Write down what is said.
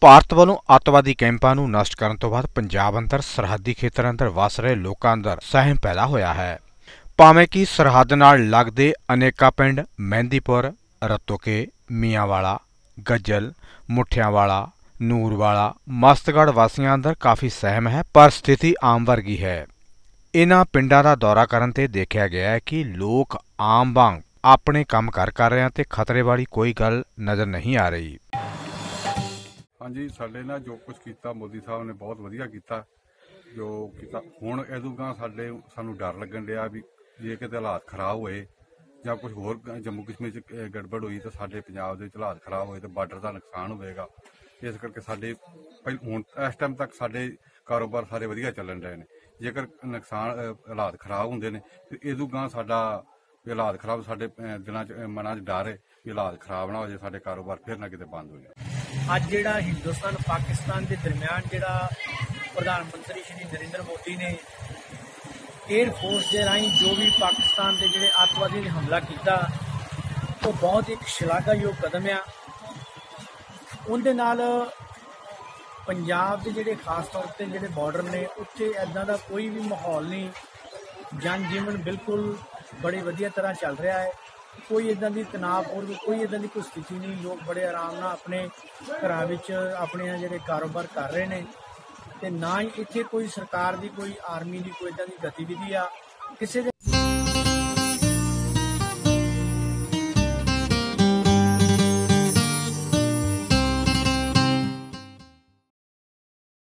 ਭਾਰਤ ਵੱਲੋਂ ਅੱਤਵਾਦੀ ਕੈਂਪਾਂ ਨੂੰ ਨਸ਼ਟ ਕਰਨ ਤੋਂ ਬਾਅਦ ਪੰਜਾਬ ਅੰਦਰ ਸਰਹੱਦੀ ਖੇਤਰ ਅੰਦਰ ਵਸ ਰਹੇ ਲੋਕਾਂ ਅੰਦਰ ਸਹਿਮ ਪੈਦਾ ਹੋਇਆ ਹੈ। ਭਾਵੇਂ ਕਿ ਸਰਹੱਦ ਨਾਲ ਲੱਗਦੇ ਅਨੇਕਾਂ ਪਿੰਡ ਮਹਿੰਦੀਪੁਰ, ਰਤੋਕੇ, ਮੀਆਂਵਾਲਾ, ਗੱਜਲ, ਮੁੱਠਿਆਂਵਾਲਾ, ਨੂਰਵਾਲਾ, ਮਸਤਗੜ੍ਹ ਵਾਸੀਆਂ ਅੰਦਰ ਕਾਫੀ ਸਹਿਮ ਹੈ, ਪਰ ਸਥਿਤੀ ਆਮ ਵਰਗੀ ਹੈ। ਇਹਨਾਂ ਪਿੰਡਾਂ ਦਾ ਦੌਰਾ ਕਰਨ ਤੇ ਦੇਖਿਆ ਗਿਆ ਹੈ ਕਿ ਲੋਕ ਆਮ ਵਾਂਗ ਆਪਣੇ ਕੰਮ ਕਰ ਕਰ ਰਹੇ ਹਨ ਤੇ ਖਤਰੇ ਵਾਲੀ ਕੋਈ ਗੱਲ ਨਜ਼ਰ ਨਹੀਂ ਆ ਰਹੀ। ਹਾਂਜੀ, ਸਾਡੇ ਨਾਲ ਜੋ ਕੁਝ ਕੀਤਾ, ਮੋਦੀ ਸਾਹਿਬ ਨੇ ਬਹੁਤ ਵਧੀਆ ਕੀਤਾ। ਜੋ ਕੀਤਾ, ਹੁਣ ਇਹਦੋਂ ਸਾਡੇ, ਸਾਨੂੰ ਡਰ ਲੱਗਣ ਡਿਆ ਵੀ ਜੇ ਕਿਤੇ ਹਾਲਾਤ ਖਰਾਬ ਹੋਏ ਜਾਂ ਕੁਝ ਹੋਰ ਜੰਮੂ ਕਸ਼ਮੀਰ ਚ ਗੜਬੜ ਹੋਈ ਤਾਂ ਸਾਡੇ ਪੰਜਾਬ ਦੇ ਵਿੱਚ ਹਾਲਾਤ ਖਰਾਬ ਹੋਏ ਤਾਂ ਬਾਰਡਰ ਦਾ ਨੁਕਸਾਨ ਹੋਵੇਗਾ। ਇਸ ਕਰਕੇ ਸਾਡੇ ਪਹਿਲ ਹੁਣ ਇਸ ਟਾਈਮ ਤੱਕ ਸਾਡੇ ਕਾਰੋਬਾਰ ਸਾਰੇ ਵਧੀਆ ਚੱਲਣ ਰਹੇ ਨੇ। ਜੇਕਰ ਨੁਕਸਾਨ ਹਾਲਾਤ ਖਰਾਬ ਹੁੰਦੇ ਨੇ, ਤੇ ਇਹਦੋਂ ਗਾਂ ਸਾਡਾ ਵੀ ਹਾਲਾਤ ਖਰਾਬ, ਸਾਡੇ ਦਿਨਾਂ ਚ ਮਨਾਂ 'ਚ ਡਰ ਹੈ ਵੀ ਹਾਲਾਤ ਖਰਾਬ ਨਾ ਹੋ ਜਾਏ, ਸਾਡੇ ਕਾਰੋਬਾਰ ਫਿਰ ਨਾ ਕਿਤੇ ਬੰਦ ਹੋ ਜਾਵੇ ਅੱਜ ਜਿਹੜਾ ਹਿੰਦੁਸਤਾਨ, ਪਾਕਿਸਤਾਨ ਦੇ ਦਰਮਿਆਨ ਜਿਹੜਾ ਪ੍ਰਧਾਨ ਮੰਤਰੀ ਸ਼੍ਰੀ ਨਰਿੰਦਰ ਮੋਦੀ ਨੇ 에ਅਰ ਫੋਰਸ ਦੇ ਰਾਹੀਂ ਜੋ ਵੀ ਪਾਕਿਸਤਾਨ ਦੇ ਜਿਹੜੇ ਅੱਤਵਾਦੀ ਨੇ ਹਮਲਾ ਕੀਤਾ, ਉਹ ਬਹੁਤ ਇੱਕ ਸ਼ਲਾਘਾਯੋਗ ਕਦਮ ਆ। ਉਹਦੇ ਨਾਲ ਪੰਜਾਬ ਦੇ ਜਿਹੜੇ ਖਾਸ ਤੌਰ ਤੇ ਜਿਹੜੇ ਬਾਰਡਰ ਨੇ, ਉੱਥੇ ਐਦਾਂ ਦਾ ਕੋਈ ਵੀ ਮਾਹੌਲ ਨਹੀਂ। ਜਨ ਜੀਵਨ ਬਿਲਕੁਲ ਬੜੀ ਵਧੀਆ ਤਰ੍ਹਾਂ ਚੱਲ ਰਿਹਾ ਹੈ। ਕੋਈ ਇਦਾਂ ਦੀ ਤਣਾਅਪੂਰਨ ਕੋਈ ਇਦਾਂ ਦੀ ਕੋਈ ਸਥਿਤੀ ਨਹੀਂ, ਲੋਕ ਬੜੇ ਆਰਾਮ ਨਾਲ ਆਪਣੇ ਘਰਾਂ ਵਿੱਚ ਆਪਣੇ ਜਿਹੜੇ ਕਾਰੋਬਾਰ ਕਰ ਰਹੇ ਨੇ ਤੇ ਨਾ ਹੀ ਇੱਥੇ ਕੋਈ ਸਰਕਾਰ ਦੀ ਕੋਈ, ਆਰਮੀ ਦੀ ਕੋਈ ਇਦਾਂ ਦੀ ਗਤੀਵਿਧੀ ਆ, ਕਿਸੇ ਦੇ